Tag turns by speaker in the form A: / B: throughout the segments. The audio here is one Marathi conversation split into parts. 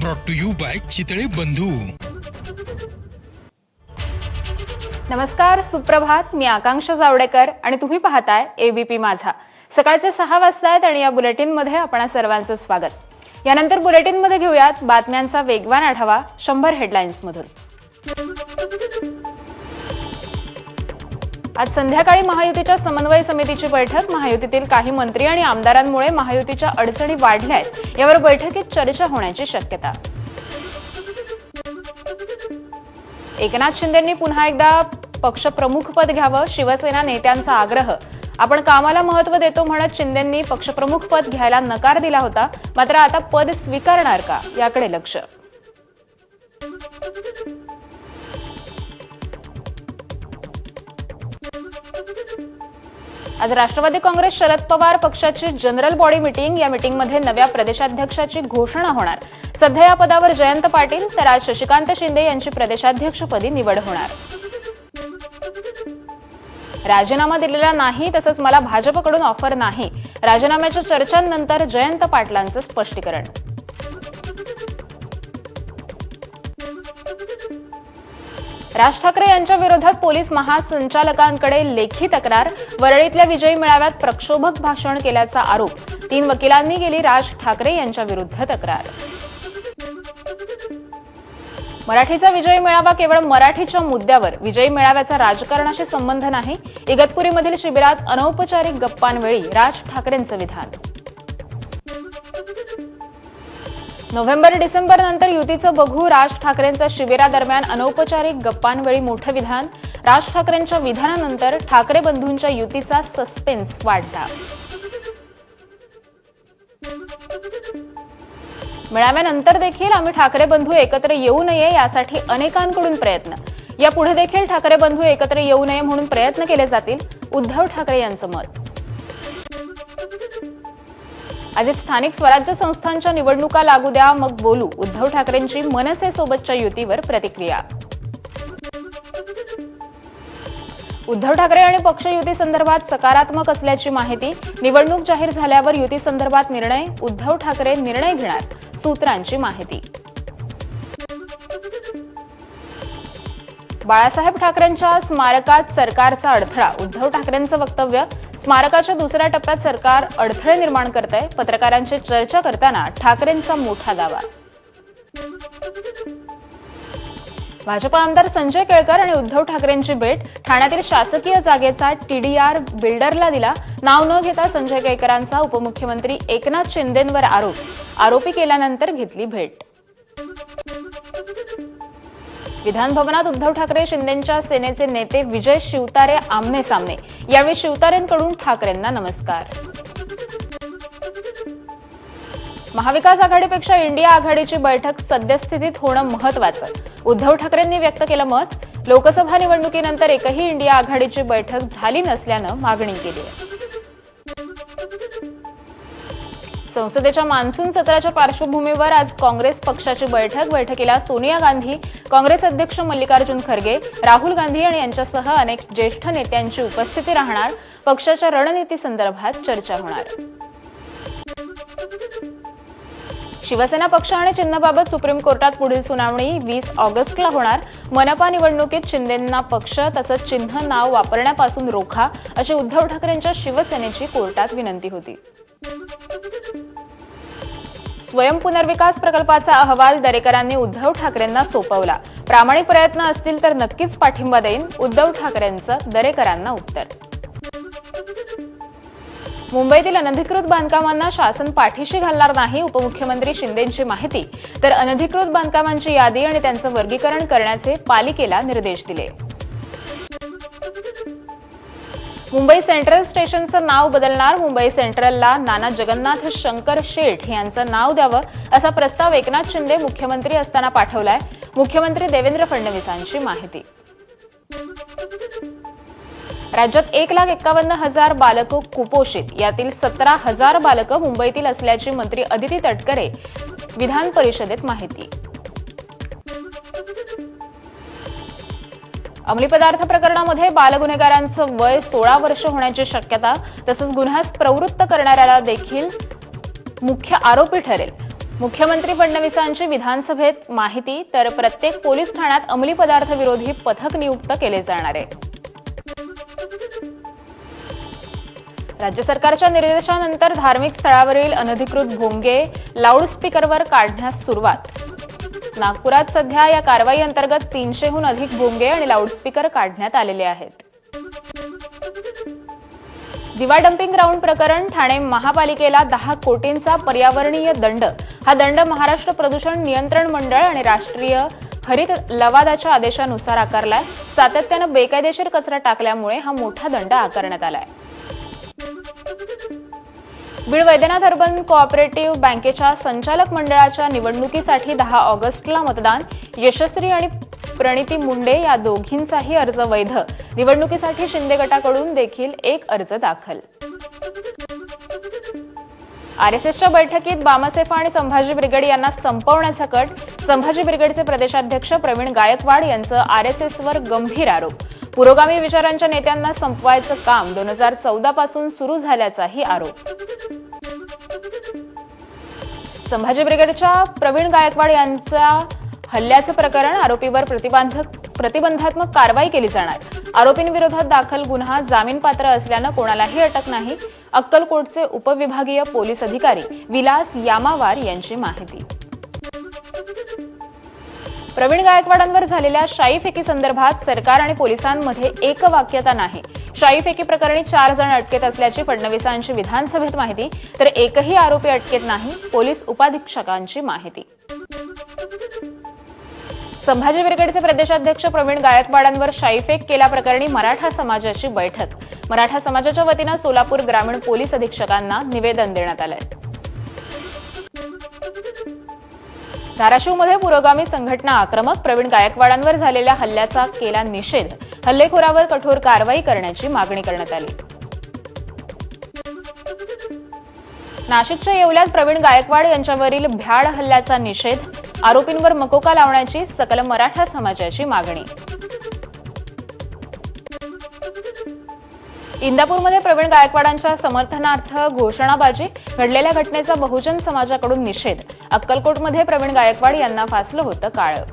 A: Brought to you by Chitale Bandhu.
B: नमस्कार सुप्रभात. मी आकांक्षा जावडेकर आणि तुम्ही पाहताय एबीपी माझा. सकाळचे सहा वाजतायत आणि या बुलेटिनमध्ये आपण सर्वांचं स्वागत. यानंतर बुलेटिनमध्ये घेऊयात बातम्यांचा वेगवान आढावा शंभर हेडलाईन्समधून. आज संध्याकाळी महायुतीच्या समन्वय समितीची बैठक. महायुतीतील काही मंत्री आणि आमदारांमुळे महायुतीच्या अडचणी वाढल्या आहेत. यावर बैठकीत चर्चा होण्याची शक्यता. एकनाथ शिंदेंनी पुन्हा एकदा पक्षप्रमुखपद घ्यावं शिवसेना नेत्यांचा आग्रह. आपण कामाला महत्त्व देतो म्हणत शिंदेंनी पक्षप्रमुखपद घ्यायला नकार दिला होता. मात्र आता पद स्वीकारणार का? याकडे लक्ष. आज राष्ट्रवादी काँग्रेस शरद पवार पक्षाची जनरल बॉडी मिटिंग या मिटिंगमध्ये नव्या प्रदेशाध्यक्षाची घोषणा होणार. सध्या या पदावर जयंत पाटील तर आज शशिकांत शिंदे यांची प्रदेशाध्यक्षपदी निवड होणार. राजीनामा दिलेला नाही तसंच मला भाजपकडून ऑफर नाही. राजीनाम्याच्या चर्चांनंतर जयंत पाटलांचं स्पष्टीकरण. राज ठाकरे यांच्या विरोधात पोलीस महासंचालकांकडे लेखी तक्रार. वरळीतल्या विजयी मेळाव्यात प्रक्षोभक भाषण केल्याचा आरोप. तीन वकिलांनी केली राज ठाकरे यांच्या विरुद्ध तक्रार. मराठीचा विजयी मेळावा केवळ मराठीच्या मुद्द्यावर. विजयी मेळाव्याचा राजकारणाशी संबंध नाही. इगतपुरीमधील शिबिरात अनौपचारिक गप्पांवेळी राज ठाकरेंचं विधान. नोव्हेंबर डिसेंबर नंतर युतीचं बघू राज ठाकरेंचं शिबिरादरम्यान अनौपचारिक गप्पांवेळी मोठं विधान. राज ठाकरेंच्या विधानानंतर ठाकरे बंधूंच्या युतीचा सस्पेन्स वाढला. मेळाव्यानंतर देखील आम्ही ठाकरे बंधू एकत्र येऊ नये यासाठी अनेकांकडून प्रयत्न. यापुढे देखील ठाकरे बंधू एकत्र येऊ नये म्हणून प्रयत्न केले जातील उद्धव ठाकरे यांचं मत. आधी स्थानिक स्वराज्य संस्थांच्या निवडणुका लागू द्या मग बोलू उद्धव ठाकरेंची मनसेसोबतच्या युतीवर प्रतिक्रिया उद्धव ठाकरे आणि पक्ष युती संदर्भात सकारात्मक असल्याची माहिती निवडणूक जाहीर झाल्यावर युती संदर्भात निर्णय उद्धव ठाकरे निर्णय घेणार सूत्रांची माहिती बाळासाहेब ठाकरेंच्या स्मारकात सरकारचा अडथळा उद्धव ठाकरेंचं वक्तव्य स्मारकाच्या दुसऱ्या टप्प्यात सरकार अडथळे निर्माण करत आहे पत्रकारांशी चर्चा करताना ठाकरेंचा मोठा दावा. भाजपा आमदार संजय केळकर आणि उद्धव ठाकरेंची भेट ठाण्यातील शासकीय जागेचा टीडीआर बिल्डरला दिला. नाव न घेता संजय केळकरांचा उपमुख्यमंत्री एकनाथ शिंदेंवर आरोप. आरोपी केल्यानंतर घेतली भेट. विधानभवनात उद्धव ठाकरे शिंदेंच्या सेनेचे नेते विजय शिवतारे आमने सामने. यावेळी शिवतारेंकडून ठाकरेंना नमस्कार. महाविकास आघाडीपेक्षा इंडिया आघाडीची बैठक सद्यस्थितीत होणं महत्वाचं उद्धव ठाकरेंनी व्यक्त केलं मत लोकसभा निवडणुकीनंतर एकही इंडिया आघाडीची बैठक झाली नसल्यानं मागणी केली आहे. संसदेच्या मान्सून सत्राच्या पार्श्वभूमीवर आज काँग्रेस पक्षाची बैठक. बैठकीला सोनिया गांधी काँग्रेस अध्यक्ष मल्लिकार्जुन खरगे राहुल गांधी आणि यांच्यासह अनेक ज्येष्ठ नेत्यांची उपस्थिती राहणार. पक्षाच्या रणनीती संदर्भात चर्चा होणार. शिवसेना पक्ष आणि चिन्हाबाबत सुप्रीम कोर्टात पुढील सुनावणी वीस ऑगस्टला होणार. मनपा निवडणुकीत शिंदेंना पक्ष तसंच चिन्ह नाव वापरण्यापासून रोखा अशी उद्धव ठाकरेंच्या शिवसेनेची कोर्टात विनंती होती. स्वयं पुनर्विकास प्रकल्पाचा अहवाल दरेकरांनी उद्धव ठाकरेंना सोपवला. प्रामाणिक प्रयत्न असतील तर नक्कीच पाठिंबा देईन उद्धव ठाकरेंचं दरेकरांना उत्तर. मुंबईतील अनधिकृत बांधकामांना शासन पाठीशी घालणार नाही उपमुख्यमंत्री शिंदेंची माहिती. तर अनधिकृत बांधकामांची यादी आणि त्यांचं वर्गीकरण करण्याचे पालिकेला निर्देश दिले. मुंबई सेंट्रल स्टेशनचं नाव बदलणार. मुंबई सेंट्रलला नाना जगन्नाथ शंकर शेठ यांचं नाव द्यावं असा प्रस्ताव एकनाथ शिंदे मुख्यमंत्री असताना पाठवलाय. मुख्यमंत्री देवेंद्र फडणवीसांची माहिती. राज्यात एक लाख एक्कावन्न हजार बालकं कुपोषित. यातील सतरा हजार बालकं मुंबईतील असल्याची मंत्री अदिती तटकरे विधान परिषदेत माहिती. अंमली पदार्थ प्रकरणामध्ये बालगुन्हेगारांचं वय सोळा वर्ष होण्याची शक्यता तसंच गुन्ह्यास प्रवृत्त करणाऱ्याला देखील मुख्य आरोपी ठरेल. मुख्यमंत्री फडणवीसांची विधानसभेत माहिती तर प्रत्येक पोलीस ठाण्यात अंमली पदार्थ विरोधी पथक नियुक्त केले जाणार आहे. राज्य सरकारच्या निर्देशानंतर धार्मिक स्थळावरील अनधिकृत भोंगे लाऊडस्पीकरवर काढण्यास सुरुवात. नागपुरात सध्या या कारवाई अंतर्गत तीनशेहून अधिक भोंगे आणि लाऊडस्पीकर काढण्यात आलेले आहेत. दिवा डम्पिंग ग्राउंड प्रकरण ठाणे महापालिकेला दहा कोटींचा पर्यावरणीय दंड. हा दंड महाराष्ट्र प्रदूषण नियंत्रण मंडळ आणि राष्ट्रीय हरित लवादाच्या आदेशानुसार आकारलाय. सातत्यानं बेकायदेशीर कचरा टाकल्यामुळे हा मोठा दंड आकारण्यात आलाय. बीड वैद्यनाथ अर्बन कोऑपरेटिव्ह बँकेच्या संचालक मंडळाच्या निवडणुकीसाठी दहा ऑगस्टला मतदान. यशस्वी आणि प्रणिती मुंडे या दोघींचाही अर्ज वैध. निवडणुकीसाठी शिंदे गटाकडून देखील एक अर्ज दाखल. आरएसएसच्या बैठकीत बामसेफा आणि संभाजी ब्रिगेड यांना संपवण्याचा कट. संभाजी ब्रिगेडचे प्रदेशाध्यक्ष प्रवीण गायकवाड यांचं आरएसएसवर गंभीर आरोप. पुरोगामी विचारांच्या नेत्यांना संपवायचं काम दोन हजार चौदा पासून सुरू झाल्याचाही आरोप. संभाजी ब्रिगेडच्या प्रवीण गायकवाड यांच्या हल्ल्याचं प्रकरण आरोपीवर प्रतिबंधक प्रतिबंधात्मक कारवाई केली जाणार. आरोपींविरोधात दाखल गुन्हा जामीनपात्र असल्यानं कोणालाही अटक नाही. अक्कलकोटचे उपविभागीय पोलीस अधिकारी विलास यामावार यांची माहिती. प्रवीण गायकवाडांवर झालेल्या शाई फेकी संदर्भात सरकार आणि पोलिसांमध्ये एकवाक्यता नाही. शाई फेकी प्रकरणी चार जण अटकेत असल्याची फडणवीसांची विधानसभेत माहिती तर एकही आरोपी अटकेत नाही पोलीस उपाधीक्षकांची माहिती. संभाजी ब्रिगेडचे प्रदेशाध्यक्ष प्रवीण गायकवाडांवर शाईफेक केल्याप्रकरणी मराठा समाजाची बैठक. मराठा समाजाच्या वतीनं सोलापूर ग्रामीण पोलीस अधीक्षकांना निवेदन देण्यात आलंय. धाराशिवमध्ये पुरोगामी संघटना आक्रमक प्रवीण गायकवाडांवर झालेल्या हल्ल्याचा केला निषेध. हल्लेखोरावर कठोर कारवाई करण्याची मागणी करण्यात आली. नाशिकच्या येवल्यात प्रवीण गायकवाड यांच्यावरील भ्याड हल्ल्याचा निषेध आरोपींवर मकोका लावण्याची सकल मराठा समाजाची मागणी. इंदापूरमध्ये प्रवीण गायकवाडांच्या समर्थनार्थ घोषणाबाजी घडलेल्या घटनेचा बहुजन समाजाकडून निषेध अक्कलकोटमध्ये प्रवीण गायकवाड यांना फासलं होतं काळं.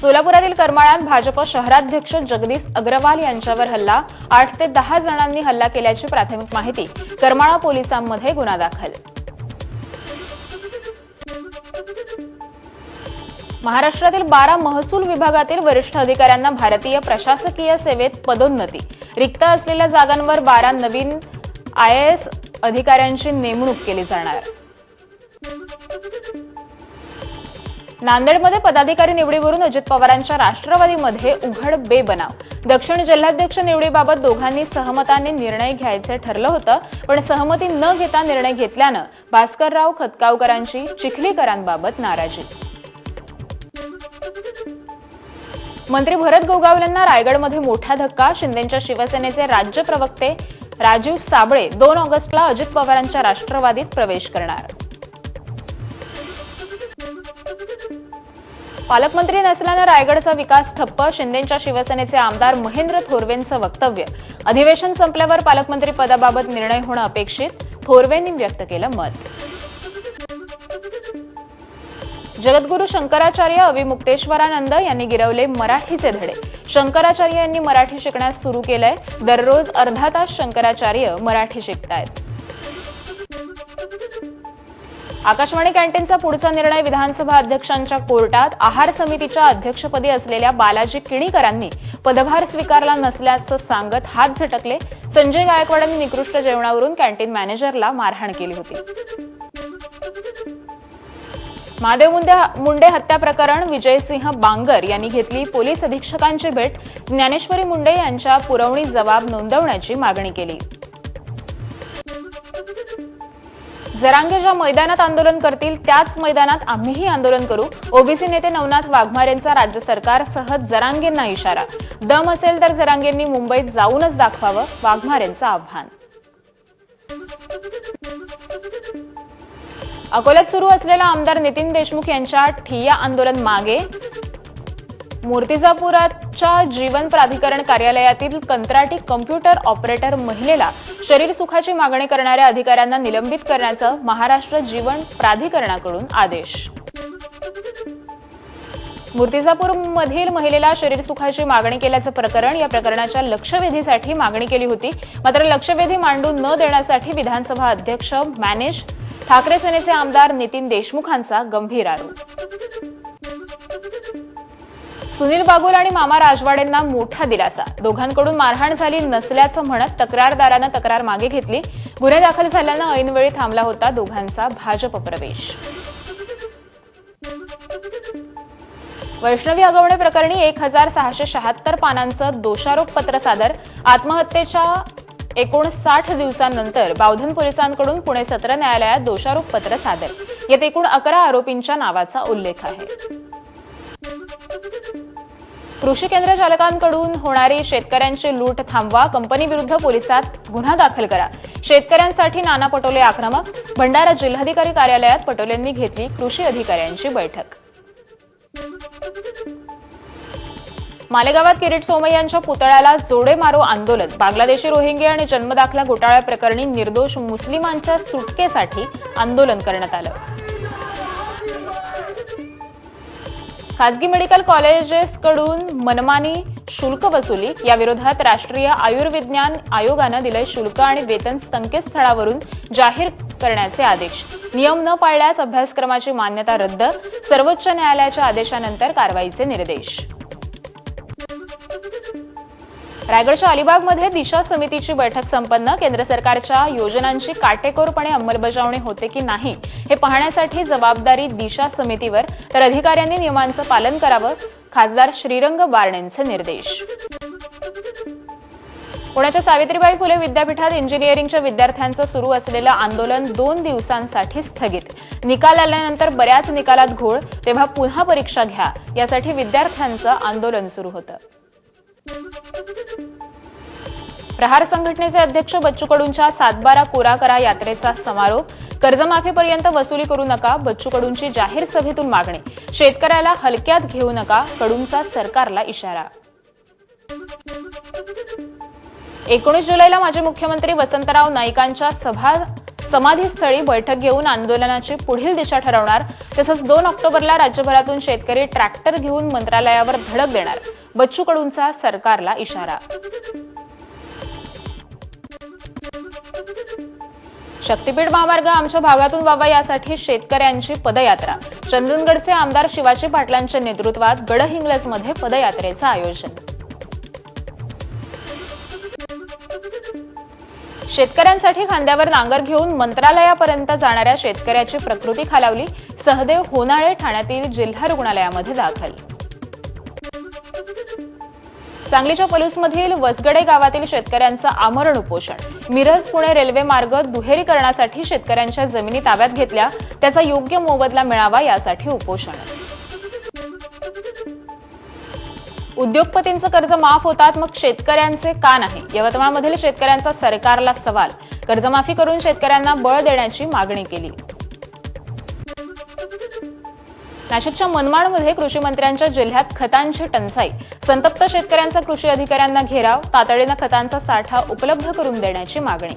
B: सोलापुरातील करमाळात भाजप शहराध्यक्ष जगदीश अग्रवाल यांच्यावर हल्ला. आठ ते दहा जणांनी हल्ला केल्याची प्राथमिक माहिती करमाळा पोलिसांमध्ये गुन्हा दाखल. महाराष्ट्रातील बारा महसूल विभागातील वरिष्ठ अधिकाऱ्यांना भारतीय प्रशासकीय सेवेत पदोन्नती. रिक्त असलेल्या जागांवर बारा नवीन आयएएस अधिकाऱ्यांची नेमणूक केली जाणार. नांदेडमध्ये पदाधिकारी निवडीवरून अजित पवारांच्या राष्ट्रवादीमध्ये उघड बेबनाव. दक्षिण जिल्हाध्यक्ष निवडीबाबत दोघांनी सहमताने निर्णय घ्यायचे ठरलं होतं पण सहमती न घेता निर्णय घेतल्यानं भास्करराव खतगावकरांची चिखलीकरांबाबत नाराजी. मंत्री भरत गोगावलेंना रायगडमध्ये मोठा धक्का शिंदेच्या शिवसेनेचे राज्य प्रवक्ते राजीव साबळे दोन ऑगस्टला अजित पवारांच्या राष्ट्रवादीत प्रवेश करणार. पालकमंत्री नसल्यानं रायगडचा विकास ठप्प शिंदेच्या शिवसेनेचे आमदार महेंद्र थोरवेंचं वक्तव्य. अधिवेशन संपल्यावर पालकमंत्री पदाबाबत निर्णय होणं अपेक्षित थोरवेंनी व्यक्त केलं मत. जगद्गुरू शंकराचार्य अविमुक्तेश्वरानंद यांनी गिरवले मराठीचे धडे. शंकराचार्य यांनी मराठी शिकण्यास सुरू केलंय. दररोज अर्धा तास शंकराचार्य मराठी शिकतायत. आकाशवाणी कॅन्टीनचा पुढचा निर्णय विधानसभा अध्यक्षांच्या कोर्टात आहार समितीच्या अध्यक्षपदी असलेल्या बालाजी किणीकरांनी पदभार स्वीकारला नसल्याचं सांगत हात झटकले. संजय गायकवाडांनी निकृष्ट जेवणावरून कॅन्टीन मॅनेजरला मारहाण केली होती. महादेव मुंडे मुंडे हत्या प्रकरण विजयसिंह बांगर यांनी घेतली पोलीस अधीक्षकांची भेट ज्ञानेश्वरी मुंडे यांच्या पुरवणी जबाब नोंदवण्याची मागणी केली. जरांगे ज्या मैदानात आंदोलन करतील त्याच मैदानात आम्हीही आंदोलन करू. ओबीसी नेते नवनाथ वाघमारेंचा राज्य सरकारसह जरांगेंना इशारा. दम असेल तर जरांगेंनी मुंबईत जाऊनच दाखवावं वाघमारेंचं आव्हान. अकोल्यात सुरू असलेला आमदार नितीन देशमुख यांच्या ठिय्या आंदोलन मागे. मूर्तिजापुराच्या जीवन प्राधिकरण कार्यालयातील कंत्राटी कम्प्युटर ऑपरेटर महिलेला शरीर सुखाची मागणी करणाऱ्या अधिकाऱ्यांना निलंबित करण्याचं महाराष्ट्र जीवन प्राधिकरणाकडून आदेश. मूर्तिजापूरमधील महिलेला शरीर सुखाची मागणी केल्याचं प्रकरण या प्रकरणाच्या लक्षवेधीसाठी मागणी केली होती. मात्र लक्षवेधी मांडून न देण्यासाठी विधानसभा अध्यक्ष मॅनेश ठाकरे सेनेचे आमदार नितीन देशमुखांचा गंभीर आरोप. सुनील बागुल आणि मामा राजवाडेंना मोठा दिलासा. दोघांकडून मारहाण झाली नसल्याचं म्हणत तक्रारदारानं तक्रार मागे घेतली. गुन्हे दाखल झाल्यानं ऐनवेळी थांबला होता दोघांचा भाजप प्रवेश. वैष्णवी अगवणे प्रकरणी एक हजार सहाशे शहात्तर पानांचं दोषारोप पत्र सादर. आत्महत्येच्या एकोणसाठ दिवसांनंतर बावधन पोलिसांकडून पुणे सत्र न्यायालयात दोषारोप पत्र सादर. यात एकूण अकरा आरोपींच्या नावाचा उल्लेख आहे. कृषी केंद्र चालकांकडून होणारी शेतकऱ्यांची लूट थांबवा कंपनीविरुद्ध पोलिसात गुन्हा दाखल करा. शेतकऱ्यांसाठी नाना पटोले आक्रमक. भंडारा जिल्हाधिकारी कार्यालयात पटोलेंनी घेतली कृषी अधिकाऱ्यांची बैठक. मालेगावात किरीट सोमय्यांच्या पुतळ्याला जोडे मारो आंदोलन. बांगलादेशी रोहिंग्या आणि जन्मदाखला घोटाळ्या प्रकरणी निर्दोष मुस्लिमांच्या सुटकेसाठी आंदोलन करण्यात आलं. खासगी मेडिकल कॉलेजेसकडून मनमानी शुल्क वसुली. याविरोधात राष्ट्रीय आयुर्विज्ञान आयोगानं दिलं शुल्क आणि वेतन संकेतस्थळावरून जाहीर करण्याचे आदेश. नियम न पाळल्यास अभ्यासक्रमाची मान्यता रद्द. सर्वोच्च न्यायालयाच्या आदेशानंतर कारवाईचे निर्देश. रायगडच्या अलिबागमध्ये दिशा समितीची बैठक संपन्न. केंद्र सरकारच्या योजनांची काटेकोरपणे अंमलबजावणी होते की नाही हे पाहण्यासाठी जबाबदारी दिशा समितीवर तर अधिकाऱ्यांनी नियमांचं पालन करावं खासदार श्रीरंग बारणेंचे निर्देश. पुण्याच्या सावित्रीबाई फुले विद्यापीठात इंजिनिअरिंगच्या विद्यार्थ्यांचं सुरू असलेलं आंदोलन दोन दिवसांसाठी स्थगित. निकाल आल्यानंतर बऱ्याच निकालात घोळ तेव्हा पुन्हा परीक्षा घ्या यासाठी विद्यार्थ्यांचं आंदोलन सुरू होतं. प्रहार संघटनेचे अध्यक्ष बच्चू कडूंच्या सातबारा कोरा करा यात्रेचा समारोप. कर्जमाफीपर्यंत वसुली करू नका बच्चू कडूंची जाहीर सभेतून मागणी. शेतकऱ्याला हलक्यात घेऊ नका कडूंचा सरकारला इशारा. एकोणीस जुलैला माजी मुख्यमंत्री वसंतराव नाईकांच्या सभा समाधीस्थळी बैठक घेऊन आंदोलनाची पुढील दिशा ठरवणार तसंच दोन ऑक्टोबरला राज्यभरातून शेतकरी ट्रॅक्टर घेऊन मंत्रालयावर धडक देणार. बच्चू कडूंचा सरकारला इशारा. शक्तीपीठ महामार्ग आमच्या भागातून व्हावा यासाठी शेतकऱ्यांची पदयात्रा. चंदनगडचे आमदार शिवाजी पाटलांच्या नेतृत्वात गडहिंग्लजमध्ये पदयात्रेचं आयोजन. शेतकऱ्यांसाठी खांद्यावर नांगर घेऊन मंत्रालयापर्यंत जाणाऱ्या शेतकऱ्याची प्रकृती खालावली सहदेव होनाळे ठाण्यातील जिल्हा रुग्णालयामध्ये दाखल. सांगलीच्या पलूसमधील वसगडे गावातील शेतकऱ्यांचं आमरण उपोषण. मिरज पुणे रेल्वे मार्ग दुहेरीकरणासाठी शेतकऱ्यांच्या जमिनी ताब्यात घेतल्या त्याचा योग्य मोबदला मिळावा यासाठी उपोषण. उद्योगपतींचं कर्ज माफ होतात मग शेतकऱ्यांचे का नाही? यवतमाळमधील शेतकऱ्यांचा सरकारला सवाल. कर्जमाफी करून शेतकऱ्यांना बळ देण्याची मागणी केली. नाशिकच्या मनमाडमध्ये कृषी मंत्र्यांच्या जिल्ह्यात खतांची टंचाई. संतप्त शेतकऱ्यांचा कृषी अधिकाऱ्यांना घेराव तातडीनं खतांचा साठा उपलब्ध करून देण्याची मागणी.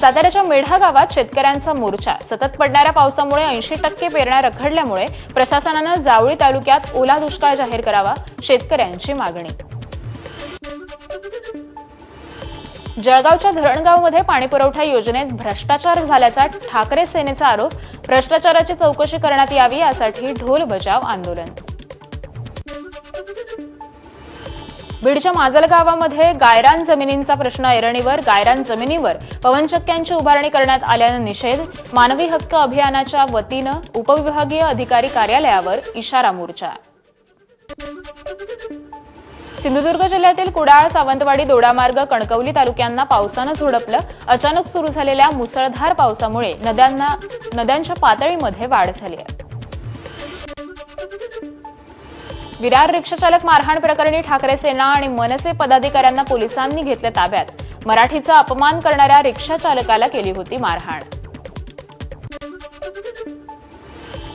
B: साताऱ्याच्या मेढा गावात शेतकऱ्यांचा मोर्चा. सतत पडणाऱ्या पावसामुळे ऐंशी टक्के पेरण्या रखडल्यामुळे प्रशासनानं जावळी तालुक्यात ओला दुष्काळ जाहीर करावा शेतकऱ्यांची मागणी. जळगावच्या धरणगावमध्ये पाणीपुरवठा योजनेत भ्रष्टाचार झाल्याचा ठाकरे सेनेचा आरोप भ्रष्टाचाराची चौकशी करण्यात यावी यासाठी ढोल बजाव आंदोलन. बीडच्या माजल गावामध्ये गायरान जमिनींचा प्रश्न ऐरणीवर गायरान जमिनीवर पवनचक्क्यांची उभारणी करण्यात आल्यानं निषेध मानवी हक्क अभियानाच्या वतीनं उपविभागीय अधिकारी कार्यालयावर इशारा मोर्चा. सिंधुदुर्ग जिल्ह्यातील कुडाळ सावंतवाडी दोडामार्ग कणकवली तालुक्यांना पावसानं झोडपलं. अचानक सुरू झालेल्या मुसळधार पावसामुळे नद्यांना नद्यांच्या पातळीमध्ये वाढ झाली आहे. विरार रिक्षाचालक मारहाण प्रकरणी ठाकरे सेना आणि मनसे पदाधिकाऱ्यांना पोलिसांनी घेतलं ताब्यात. मराठीचा अपमान करणाऱ्या रिक्षाचालकाला केली होती मारहाण.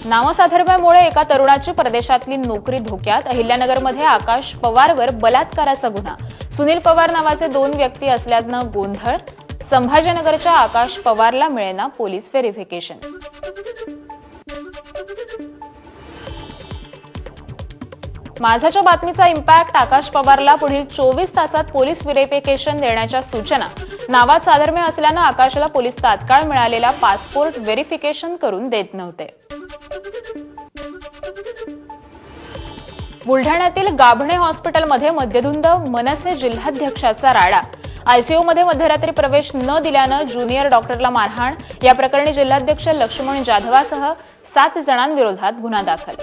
B: नामसाधर्म्यामुळे एका तरुणाची परदेशातली नोकरी धोक्यात अहिल्यानगरमध्ये आकाश पवारवर बलात्काराचा गुन्हा. सुनील पवार नावाचे दोन व्यक्ती असल्यानं गोंधळ संभाजीनगरच्या आकाश पवारला मिळेना पोलीस व्हेरिफिकेशन. माझाच्या बातमीचा इम्पॅक्ट आकाश पवारला पुढील चोवीस तासात पोलीस व्हेरिफिकेशन देण्याच्या सूचना. नावात साधर्म्य असल्यानं आकाशला पोलीस तात्काळ मिळालेला पासपोर्ट व्हेरिफिकेशन करून देत नव्हते. बुलढाण्यातील गाभणे हॉस्पिटलमध्ये मध्यधुंद मनसे जिल्हाध्यक्षाचा राडा. आयसीयूमध्ये मध्यरात्री प्रवेश न दिल्यानं ज्युनियर डॉक्टरला मारहाण. या प्रकरणी जिल्हाध्यक्ष लक्ष्मण जाधवासह सात जणांविरोधात गुन्हा दाखल.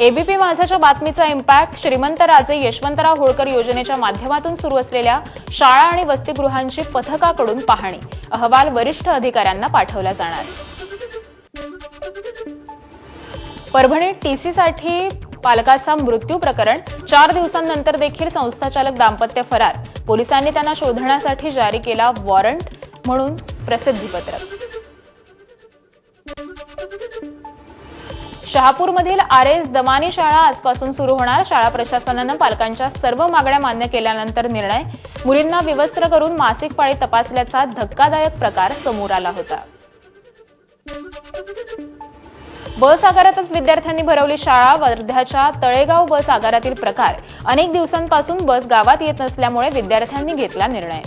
B: एबीपी माझाच्या बातमीचा इम्पॅक्ट श्रीमंत राजे यशवंतराव होळकर योजनेच्या माध्यमातून सुरू असलेल्या शाळा आणि वसतिगृहांची पथकाकडून पाहणी. अहवाल वरिष्ठ अधिकाऱ्यांना पाठवला जाणार. परभणीत टीसीसाठी पालकाचा मृत्यू प्रकरण चार दिवसांनंतर देखील संस्थाचालक दाम्पत्य फरार. पोलिसांनी त्यांना शोधण्यासाठी जारी केला वॉरंट म्हणून प्रसिद्धीपत्रक शहापूरमधील आर एस दमानी शाळा आजपासून सुरू होणार. शाळा प्रशासनानं पालकांच्या सर्व मागण्या मान्य केल्यानंतर निर्णय मुलींना विवस्त्र करून मासिक पाळी तपासल्याचा धक्कादायक प्रकार समोर आला होता. बस आगारातच विद्यार्थ्यांनी भरवली शाळा. वर्ध्याच्या तळेगाव बस आगारातील प्रकार. अनेक दिवसांपासून बस गावात येत नसल्यामुळे विद्यार्थ्यांनी घेतला निर्णय.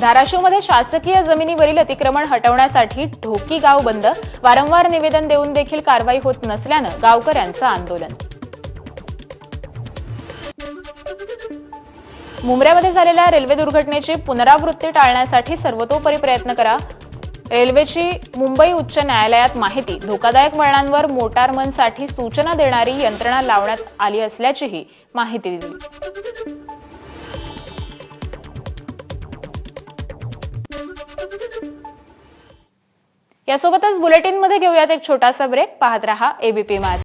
B: धाराशिवमध्ये शासकीय जमिनीवरील अतिक्रमण हटवण्यासाठी ढोकी गाव बंद. वारंवार निवेदन देऊन देखील कारवाई होत नसल्यानं गावकऱ्यांचं आंदोलन. मुंबऱ्यामध्ये झालेल्या रेल्वे दुर्घटनेची पुनरावृत्ती टाळण्यासाठी सर्वतोपरी प्रयत्न करा. रेल्वेची मुंबई उच्च न्यायालयात माहिती धोकादायक वळणांवर मोटारमनसाठी सूचना देणारी यंत्रणा लावण्यात आली असल्याचीही माहिती दिली. यासोबतच बुलेटिनमध्ये घेऊयात एक छोटासा ब्रेक. पाहत रहा एबीपी माझा